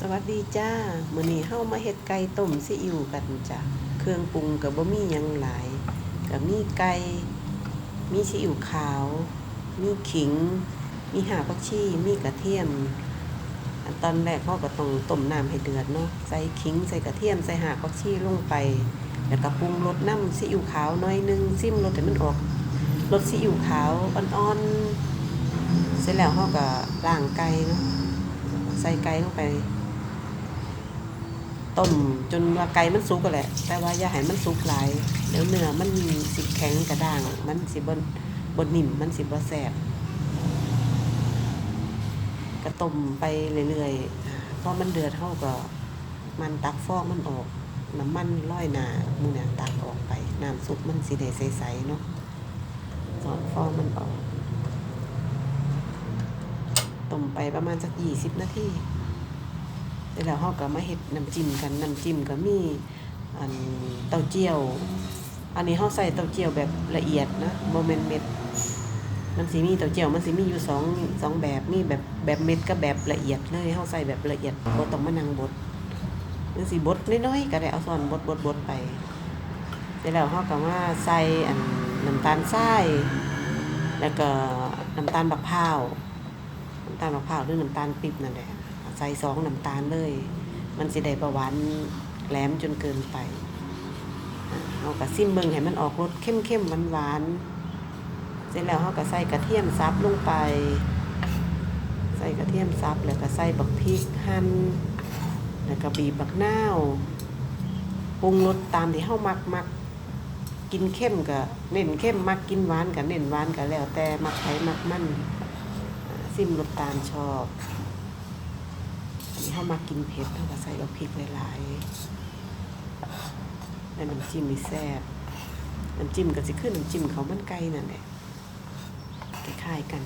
สวัสดีจ้ามื้อนี้เฮามาเฮ็ดไก่ต้มซีอิ๊วกันจ้ะ เครื่องปรุงก็บ่มีหยังหลายก็มีไก่ มีซีอิ๊วขาว มีขิง มีหาผักชี มีกระเทียม อันตอนแรกเฮาก็ต้องต้มน้ำให้เดือดเนาะ ใส่ขิง ใส่กระเทียม ใส่หาผักชีลงไป แล้วก็ปรุงรสน้ำซีอิ๊วขาวน้อยหนึงซิมรสให้มันออกรสซีอิ๊วขาวอ่อนๆ เสร็จแล้วเฮาก็ล้างไก่เนาะ ใส่ไก่ลงไป ต้มจนว่าไก่มันสุกก็แหละ แต่ว่าอย่าให้มันสุกหลายเดี๋ยวเนื้อมันสิแข็งกระด้าง มันสิบนบนนิ่มมันสิบ่แสบก็ต้มไปเรื่อยๆพอมันเดือดเท่าก็ มันตักฟองมันออกน้ำมันร้อยหนาหมูเนี่ยตักออกไปน้ำซุปมันสิได้ใสๆเนาะสอนฟองมันออกต้มไปประมาณสักยี่สิบนาที เสร็จแล้วเราก็มาเฮ็ดน้ำจิ้มกันน้ำจิ้มก็มีอันเต้าเจี้ยว อันนี้เราใส่เต้าเจี้ยวแบบละเอียดนะบ่แม่นเม็ดมันสิมีเต้าเจี้ยวมันสิมีอยู่สองสองแบบมีแบบแบบเม็ดกับแบบละเอียดเลยเราใส่แบบละเอียดบ่ต้องมานั่งบดมันสิบดน้อยๆก็ได้เอาส่วนบดบดบดไปเสร็จแล้วเราก็มาใส่อันน้ำตาลทรายแล้วก็น้ำตาลบักพร้าวน้ำตาลบักพร้าวหรือน้ำตาลปี๊บนั่นแหละ ใส่สองน้ำตาลเลย มันสิได้ประหวานแหลมจนเกินไปเอากระซิมเบิงให้มันออกรสเข้มเข้มหวานหวานเสร็จแล้วเขาก็ใส่กระเทียมซับลงไป ใส่กระเทียมซับแล้วก็ใส่บักพริกหั่นแล้วก็บีบบักนาวปรุงรสตามที่เฮามักมักกินเข้มก็เน้นเข้มมักกินหวานก็เน้นหวานก็แล้วแต่มักไผมักมันอ่าซิมรสตามชอบ เขามากินเผ็ดเขาก็ใส่กับพริกหลายๆแล้วน้ำจิ้มมีแซ่บน้ำจิ้มก็สิขึ้นน้ำจิ้มเขามันไก่นั่นแหละคล้ายๆกัน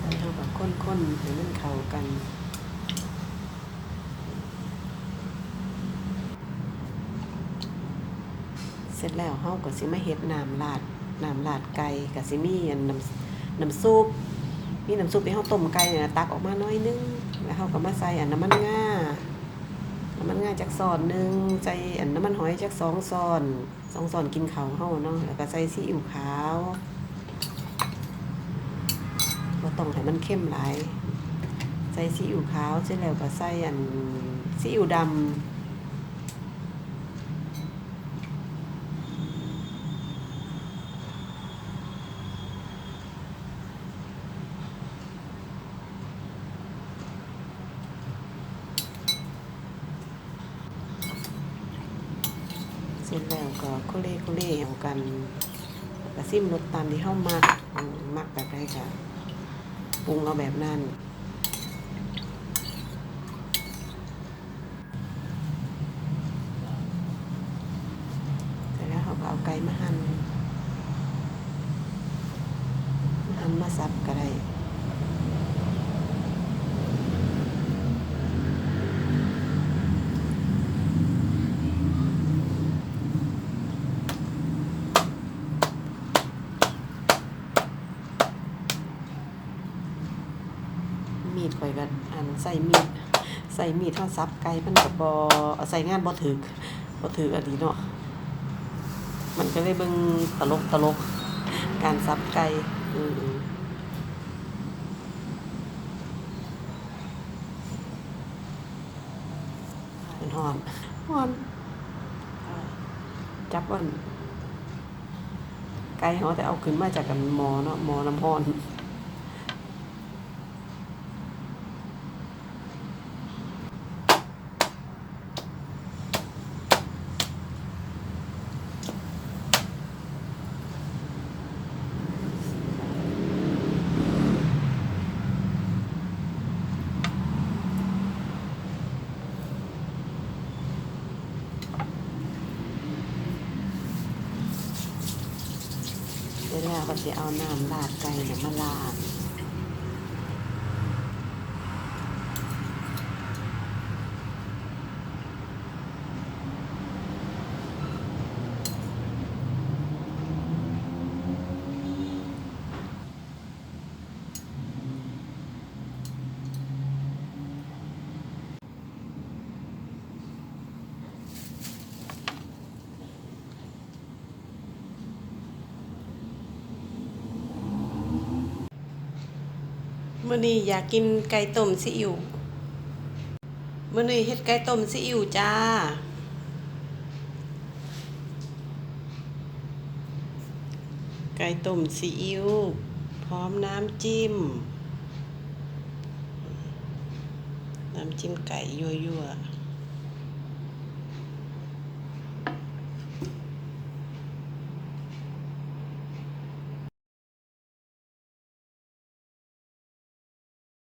แล้วเราก็ข้นๆให้มันเข้ากัน สร็จแล้วเฮาก็สิมาเฮ็ดน้ำราดน้ำราดไก่ก็สิมีอันน้ำน้ำซุปมีน้ำซุปที่เฮาต้มไก่เนี่ยตักออกมาน้อยนึงแล้วเฮาก็มาใส่อันน้ำมันงาน้ำมันงาจักซอนหนึงใส่อันน้ำมันหอยจักสองซอนสองซอนกินข้าวเฮาเนาะแล้วก็ใส่ซีอิ๊วขาวบ่ต้องให้มันเข้มหลายใส่ซีอิ๊วขาวเสร็จแล้วก็ใส่อันซีอิ๊วดำ สร็จแล้วก็โคเล่โคเล่เอากันแล้วก็ซิมรสตามที่เฮามักมมักแบบใดก็ปรุงเอาแบบนั้นเสร็จแล้วเขาก็เอาไก่มาหั่นหั่นมาสับก็ได้ มีดข่อยก็อันใส่มีดใส่มีดเท่าซับไก่มันก็บ่เอาใส่งานบ่ถึกบ่ถึกอันนี้เนาะมันก็เลยเบิ่งตลกตลกการซับไก่อือๆเป็นฮอนฮอนจับวันไก่เขาแต่เอาขึ้นมาจากกันหมอเนาะหมอน้ำฮอน เสร็จแล้วก็จะเอาน้ำลาดไก่เนี่ยมาลาด มื่อนี้อยากกินไก่ต้มซีอิ๊วมื่อนี้เฮ็ดไก่ต้มซีอิ๊วจ้า ไก่ต้มซีอิ๊วพร้อมน้ำจิ้ม น้ำจิ้มไก่ยั่วๆ